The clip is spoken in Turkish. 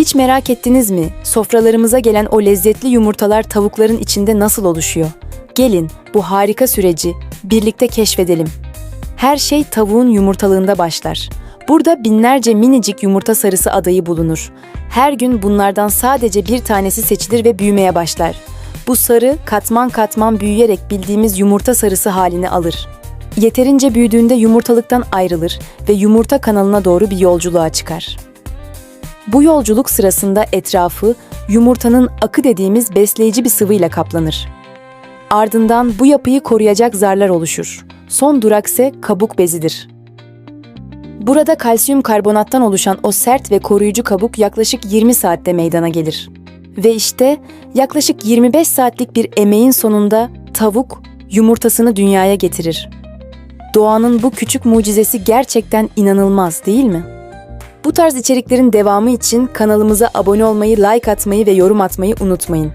Hiç merak ettiniz mi? Sofralarımıza gelen o lezzetli yumurtalar tavukların içinde nasıl oluşuyor? Gelin bu harika süreci birlikte keşfedelim. Her şey tavuğun yumurtalığında başlar. Burada binlerce minicik yumurta sarısı adayı bulunur. Her gün bunlardan sadece bir tanesi seçilir ve büyümeye başlar. Bu sarı katman katman büyüyerek bildiğimiz yumurta sarısı halini alır. Yeterince büyüdüğünde yumurtalıktan ayrılır ve yumurta kanalına doğru bir yolculuğa çıkar. Bu yolculuk sırasında etrafı yumurtanın akı dediğimiz besleyici bir sıvıyla kaplanır. Ardından bu yapıyı koruyacak zarlar oluşur. Son durak ise kabuk bezidir. Burada kalsiyum karbonattan oluşan o sert ve koruyucu kabuk yaklaşık 20 saatte meydana gelir. Ve işte yaklaşık 25 saatlik bir emeğin sonunda tavuk yumurtasını dünyaya getirir. Doğanın bu küçük mucizesi gerçekten inanılmaz değil mi? Bu tarz içeriklerin devamı için kanalımıza abone olmayı, like atmayı ve yorum atmayı unutmayın.